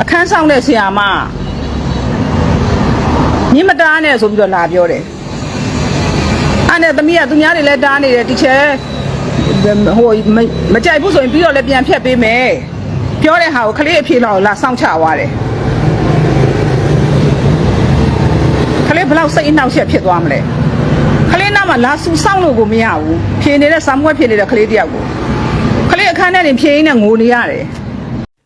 အခန်းဆောင်တဲ့ဆရာမညမတားနဲ့ဆိုပြီးတော့လာပြောတယ်အဲ့နဲ့သမီးကသူများတွေလည်းတားနေတယ်တီချာဟိုမမကြိုက်ဘူးဆိုရင်ပြီးတော့လည်းပြန်ဖြတ်ပေးမယ်ပြောတဲ့ဟာကိုခလေးအဖြေလောက်လာစောင့်ချသွားတယ်ခလေးဘယ်လောက်စိတ်အနှောက်အယှက်ဖြစ်သွားမလဲခလေးနားမှာလာဆူစောင့်လို့ကိုမရဘူးဖြေနေတဲ့စာမွက်ဖြေနေတဲ့ခလေးတယောက်ကိုခလေးအခန်းထဲနေဖြေရင်းနဲ့ငိုနေရတယ်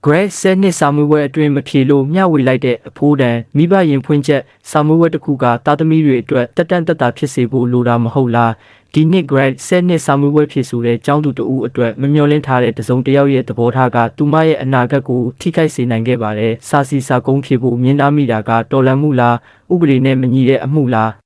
Grade 7နှစ်စာမှုဝဲအတွင်းမဖြေလို့မျှဝေလိုက်တဲ့အဖိုးတန်မိဘရင်ဖွင့်ချက်စာမှုဝဲတစ်ခုကတာသမီတွေအတွက်တက်တန်တက်တာဖြစ်စေဖို့လိုတာမဟုတ်လားဒီနှစ် grade 7နှစ်စာမှုဝဲဖြစ်ဆိုတဲ့ကျောင်းသူတဦးအတွက်မမျှော်လင့်ထားတဲ့တစုံတစ်ယောက်ရဲ့သဘောထားကသူမရဲ့အနာဂတ်ကိုထိခိုက်စေနိုင်ခဲ့ပါတယ်စာစီစာကုန်းဖြေဖို့မြင်သားမိတာကတော်လန်မှုလားဥပဒေနဲ့မညီတဲ့အမှုလား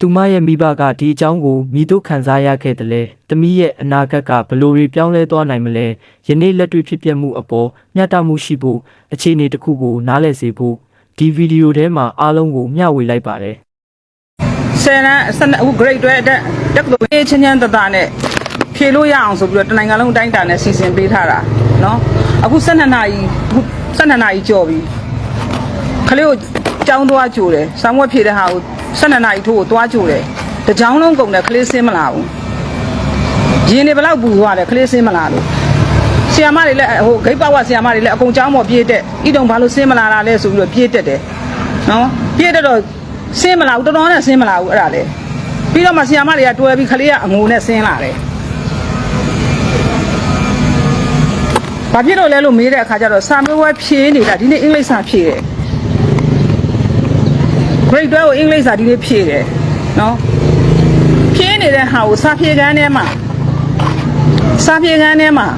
သူမရဲ့မိဘကဒီအကြောင်းကိုမိတို့ခံစားရခဲ့တယ်လေ။တမီးရဲ့အနာဂတ်ကဘလို့တွေပြောင်းလဲသွားနိုင်မလဲ။ယနေ့လက်တွေ့ဖြစ်ပျက်မှုအပေါ်မျှတမှုရှိဖို့အခြေအနေတစ်ခုကိုနားလည်စေဖို့ဒီဗီဒီယိုထဲမှာအားလုံးကိုမျှဝေလိုက်ပါတယ်။ဆယ်တန်းဆယ်အခု grade တွေအတွက်တက်လို့ရေးချင်းချင်းတတနဲ့ဖြေလို့ရအောင်ဆိုပြီးတော့တနိုင်ငံလုံးအတိုင်းအတာနဲ့စီစဉ်ပေးထားတာနော်။အခု12နှစ်နာရီအခု12နှစ်နာရီကြော်ပြီ။ခလေးကို ကြောင်းသွားကြိုတယ်ဆောင်းဝက်ဖြေတဲ့ဟာကို12နာရီထိုးကိုသွားကြိုတယ်တကြောင်လုံးကုန်တယ်ခလေးစင်းမလာဘူးရင်တွေဘယ်လောက်ပူသွားတယ်ခလေးစင်းမလာလို့ဆီယာမတွေလည်းဟိုဂိတ်ပတ်ဝဆီယာမတွေလည်းအကုန်ကြောင်းပေါ်ပြေးတက်ဤတုံဘာလို့စင်းမလာတာလဲဆိုပြီးတော့ပြေးတက်တယ်နော်ပြေးတက်တော့စင်းမလာဘူးတော်တော်နဲ့စင်းမလာဘူးအဲ့ဒါလေပြီးတော့မှဆီယာမတွေကတွဲပြီးခလေးကအငိုနဲ့စင်းလာတယ်ဘာဖြစ်လို့လဲလို့မေးတဲ့အခါကျတော့စာမေးပွဲဖြေနေတာဒီနေ့အင်္ဂလိပ်စာဖြေတယ် grade 12ကိုအင်္ဂလိပ်စာဒီနေ့ဖြေတယ်နော်ဖြေနေတဲ့ဟာကိုစာဖြေခန်းထဲမှာစာဖြေခန်းထဲမှာ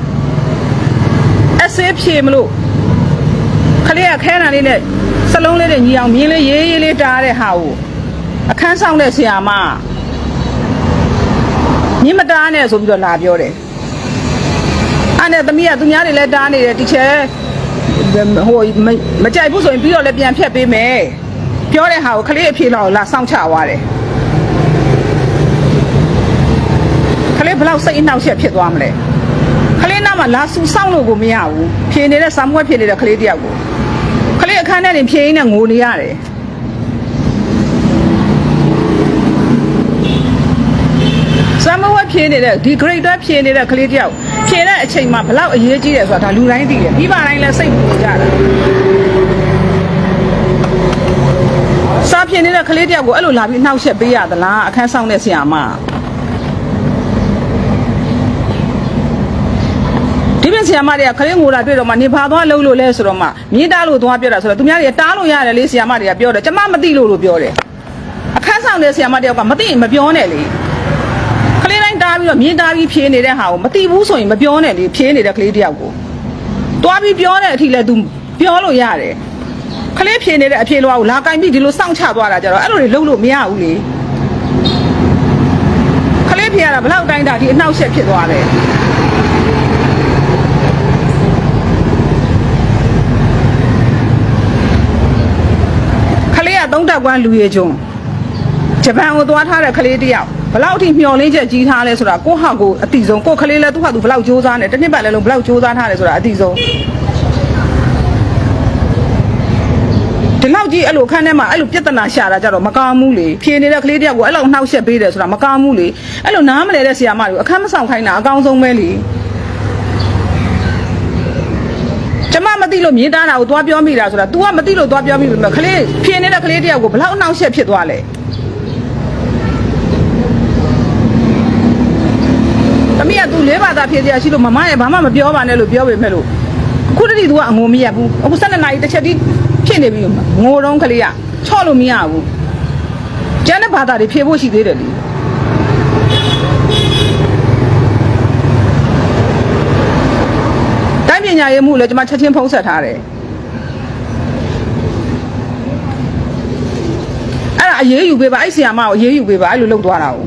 essay ဖြေမလို့ခလေးကခဲတံလေးနဲ့စလုံးလေးတွေညီအောင်မြင်းလေးရေးရေးလေးတားတဲ့ဟာကိုအခန်းဆောင်တဲ့ဆရာမညမတားနဲ့ဆိုပြီးတော့လာပြောတယ်အဲ့နဲ့သမီးကသူများတွေလည်းတားနေတယ်တီချာဟိုမမကြိုက်ဘူးဆိုရင်ပြီးတော့လည်းပြန်ဖြတ်ပေးမယ် ပြောတဲ့ဟာကိုခလေးအဖြေလောက်လာစောင့်ချသွားတယ်ခလေးဘယ်လောက်စိတ်အနှောက်အယှက်ဖြစ်သွားမလဲခလေးနားမှာလာဆူစောင့်လို့ကိုမရဘူးဖြေနေတဲ့စာမွက်ဖြေနေတဲ့ခလေးတယောက်ကိုခလေးအခန်းထဲနေဖြေရင်းနဲ့ငိုနေရတယ်စာမွက်ဖြေနေတဲ့ဒီ grade 12ဖြေနေတဲ့ခလေးတယောက်ဖြေတဲ့အချိန်မှာဘယ်လောက်အရေးကြီးတယ်ဆိုတာဒါလူတိုင်းသိတယ်မိဘတိုင်းလည်းစိတ်ပူကြတာ စားပြင်းနေတဲ့ကလေးတယောက်ကိုအဲ့လိုလာပြီးနှောက်ယှက်ပေးရသလားအခန်းဆောင်တဲ့ဆရာမဒီပြင်ဆရာမတွေကကလေးငိုလာတွေ့တော့မှနေဘာသွားလှုပ်လို့လဲဆိုတော့မှမြေးတားလို့သွားပြောတာဆိုတော့သူများတွေကတားလို့ရတယ်လေဆရာမတွေကပြောတယ်ကျမမသိလို့လို့ပြောတယ်အခန်းဆောင်တဲ့ဆရာမတယောက်ကမသိရင်မပြောနဲ့လေကလေးတိုင်းတားပြီးတော့မြေးတားပြီးဖြေးနေတဲ့ဟာကိုမသိဘူးဆိုရင်မပြောနဲ့လေဖြေးနေတဲ့ကလေးတယောက်ကိုသွားပြီးပြောတဲ့အထိလဲ तू ပြောလို့ရတယ် ခလေးဖြေနေတဲ့အဖြေလွားကိုလာကင်ပြီးဒီလိုစောင့်ချသွားတာကြတော့အဲ့လိုတွေလုံးလို့မရဘူးလေခလေးဖြေရတာဘလောက်တိုင်းတာဒီအနှောက်အယှက်ဖြစ်သွားတယ်ခလေးကသုံးတက်ကွမ်းလူရည်ကျွန်းဂျပန်ကိုသွားထားတဲ့ခလေးတယောက်ဘလောက်ထိမျောလင်းချက်ကြီးထားလဲဆိုတာကိုယ့်ဟာကိုယ်အတိဆုံးကိုယ့်ခလေးလဲသူ့ဟာသူဘလောက်စူးစမ်းတယ်တစ်နှစ်ပတ်လဲလုံးဘလောက်စူးစမ်းထားတယ်ဆိုတာအတိဆုံး ဒီလော က်ကြီးအဲ့လိုခန်းထဲမှာအဲ့လိုပြဿနာရှာတာကြတော့မကောင်းဘူးလေဖြေနေတဲ့ကလေးတယောက်ကိုအဲ့လိုနှောက်ယှက်ပေးတယ်ဆိုတာမကောင်းဘူးလေအဲ့လိုနားမလဲတဲ့ဆရာမတွေကိုအခန်းမဆောင်ခိုင်းတာအကောင်းဆုံးပဲလေကျမမသိလို့မြေးသားတာကိုသွားပြောမိတာဆိုတာ तू ကမသိလို့သွားပြောမိပြီမဲ့ကလေးဖြေနေတဲ့ကလေးတယောက်ကိုဘလောက်နှောက်ယှက်ဖြစ်သွားလဲသမီးက तू လေးပါးသာဖြေစရာရှိလို့မမရဲ့ဘာမှမပြောပါနဲ့လို့ပြောပေမဲ့လို့ ခုတည်းက तू ကအငိုမရဘူးအခု12နာရီတစ်ချက်တီး ဖြစ်နေပြီငိုတော့ကလေးကချော့လို့မရဘူးကျန်တဲ့ဘာသာတွေဖြေဖို့ရှိသေးတယ်လေတိုင်းပညာရေးမှုလည်းကျွန်မချက်ချင်းဖုံးဆက်ထားတယ်အဲ့ဒါအရေးယူပေးပါအဲ့ဆီယာမကိုအရေးယူပေးပါအဲ့လိုလုပ်သွားတာကို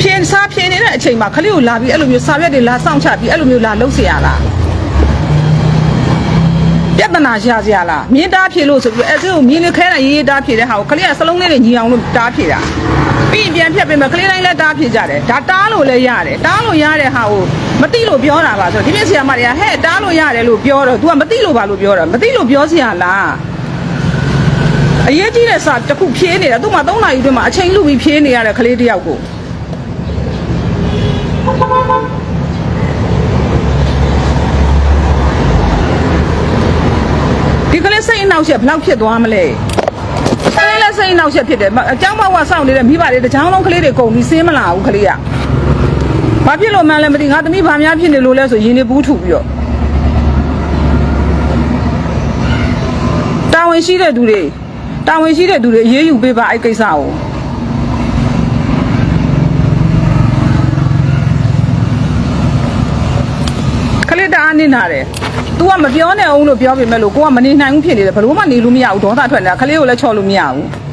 ဖြင်းစားဖြင်းနေ တဲ့အချိန်မှာခလေးကိုလာပြီးအဲ့လိုမျိုးစာရွက်တွေလာစောင့်ချပြီးအဲ့လိုမျိုးလာလှုပ်เสียရလား ပြဿနာရှာစရာလားမြင်းတားဖြေလို့ဆိုပြီးအဲ့ဒါကိုမြင်းလေးခဲတာရေးရေးတားဖြေတဲ့ဟာကိုကလေးကစလုံးလေးတွေညီအောင်လို့တားဖြေတာပြီးရင်ပြန်ဖြတ်ပေးမယ်ကလေးတိုင်းလည်းတားဖြေကြတယ်ဒါတားလို့လည်းရတယ်တားလို့ရတဲ့ဟာကိုမတိလို့ပြောတာပါဆိုတော့ဒီပြည့်ဆရာမတွေကဟဲ့တားလို့ရတယ်လို့ပြောတော့ तू ကမတိလို့ပါလို့ပြောတာမတိလို့ပြောစရာလားအရေးကြီးတဲ့စာတစ်ခုဖြေးနေတာသူ့မှာ3နာရီအတွင်းမှာအချိန်လူပြီးဖြေးနေရတဲ့ကလေးတစ်ယောက်ကို နှောက်အယှက်ဘယ်လောက်ဖြစ်သွားမလဲကလေးလည်းစိတ်အနှောက်အယှက်ဖြစ်တယ်မအเจ้าမောက်ကစောင့်နေတဲ့မိဘတွေတချောင်းလုံးကလေးတွေကုန်ပြီးစင်းမလာဘူးကလေးကဘာဖြစ်လို့မှန်းလဲမသိငါသမီးဘာများဖြစ်နေလို့လဲဆိုရင်နေဘူးထူပြီးတော့တာဝန်ရှိတဲ့သူတွေတာဝန်ရှိတဲ့သူတွေအေးအေးယူပေးပါအဲ့ကိစ္စကိုကလေးတအားနစ်နာတယ်။ तू ကမပြောနဲ့အောင်လို့ပြောပေမဲ့လို့ကိုကမနေနိုင်ဘူးဖြစ်နေတယ်ဘလို့မှနေလို့မရဘူးဒေါသထွက်နေတာကလေးကိုလည်းချော်လို့မရဘူး။